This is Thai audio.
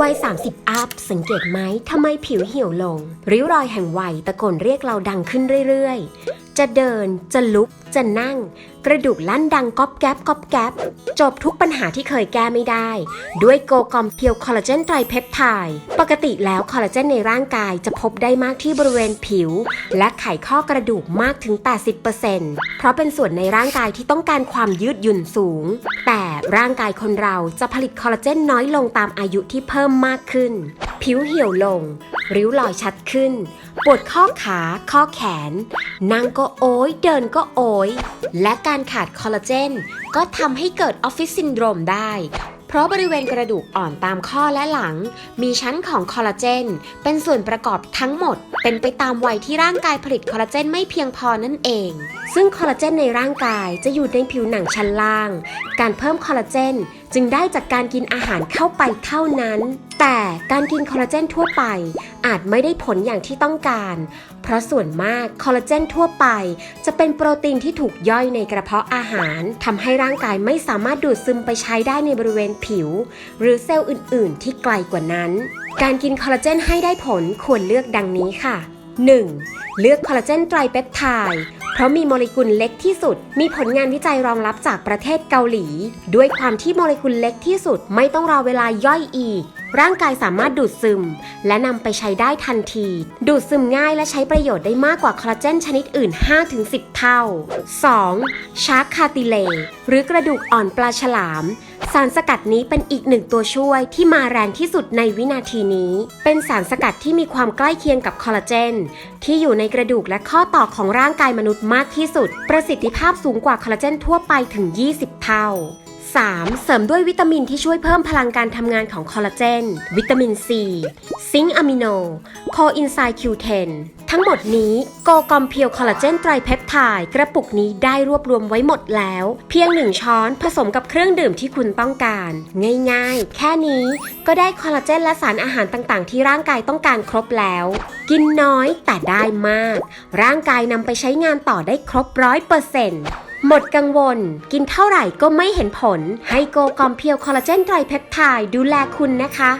วัย 30 อัพ สังเกตไหมทำไมผิวเหี่ยวลง ริ้วรอยแห่งวัยตะโกนเรียกเราดังขึ้นเรื่อยๆ จะเดิน จะลุก จะนั่ง กระดูกลั่นดังก๊อบแก๊บก๊อบแก๊บจบทุกปัญหาที่เคยแก้ไม่ได้ ด้วยโกกอมเพียวคอลลาเจนไตรเพปไทด์ปกติแล้วคอลลาเจนในร่างกายจะพบได้มากที่บริเวณผิว และไขข้อกระดูกมากถึง 80%เพราะเป็นส่วนในร่างกายที่ต้องการความยืดหยุ่นสูง แต่ร่างกายคนเราจะผลิตคอลลาเจนน้อยลงตามอายุที่เพิ่มมากขึ้น ผิวเหี่ยวลง ริ้วรอยชัดขึ้น ปวดข้อขาข้อแขน นั่งก็โอยเดินก็โอย และการขาดคอลลาเจน ก็ทำให้เกิดออฟฟิศซินโดรมได้ เพราะบริเวณกระดูกอ่อนตามข้อและหลัง มีชั้นของคอลลาเจน เป็นส่วนประกอบทั้งหมด เป็นไปตามวัยที่ร่างกายผลิตคอลลาเจนไม่เพียงพอนั่นเอง ซึ่งคอลลาเจนในร่างกายจะอยู่ในผิวหนังชั้นล่าง การเพิ่มคอลลาเจน จึงได้จากการกินอาหารเข้าไปเท่านั้น แต่การกินคอลลาเจนทั่วไปอาจไม่ได้ผลอย่างที่ต้องการ เพราะส่วนมากคอลลาเจนทั่วไป จะเป็นโปรตีนที่ถูกย่อยในกระเพาะอาหารทำให้ร่างกายไม่สามารถดูดซึมไปใช้ได้ในบริเวณผิว หรือเซลล์อื่น ๆ ที่ไกลกว่านั้น การกินคอลลาเจนให้ได้ผลควรเลือกดังนี้ค่ะ 1. เลือกคอลลาเจนไตรเปปไทด์เพราะมีโมเลกุลเล็กที่สุด มีผลงานวิจัยรองรับจากประเทศเกาหลี ด้วยความที่โมเลกุลเล็กที่สุดไม่ต้องรอเวลาย่อยอีก ร่างกายสามารถดูดซึม และนำไปใช้ได้ทันที ดูดซึมง่ายและใช้ประโยชน์ได้มากกว่าคอลลาเจนชนิดอื่น 5-10 เท่า 2. ชาร์คคาติเล หรือกระดูกอ่อนปลาฉลาม สารสกัดนี้เป็นอีกหนึ่งตัวช่วยที่มาแรงที่สุดในวินาทีนี้ เป็นสารสกัดที่มีความใกล้เคียงกับคอลลาเจน ที่อยู่ในกระดูกและข้อต่อของร่างกายมนุษย์มากที่สุด ประสิทธิภาพสูงกว่าคอลลาเจนทั่วไปถึง 20 เท่า 3. เสริมด้วยวิตามินที่ช่วยเพิ่มพลังการทำงานของคอลลาเจน วิตามิน C ซิงค์อะมิโน โคอินไซคิวเทนทั้งหมดนี้โกกอมเพียวคอลลาเจนไตรเพปไทด์กระปุกนี้ได้รวบรวมไว้หมดแล้ว เพียงหนึ่งช้อนผสมกับเครื่องดื่มที่คุณต้องการ ง่ายๆ แค่นี้ก็ได้คอลลาเจนและสารอาหารต่างๆ ที่ร่างกายต้องการครบแล้ว กินน้อยแต่ได้มาก ร่างกายนำไปใช้งานต่อได้ครบร้อยเปอร์เซ็นต์ หมดกังวล กินเท่าไหร่ก็ไม่เห็นผล ให้โกกอมเพียวคอลลาเจนไตรเพปไทด์ดูแลคุณนะคะ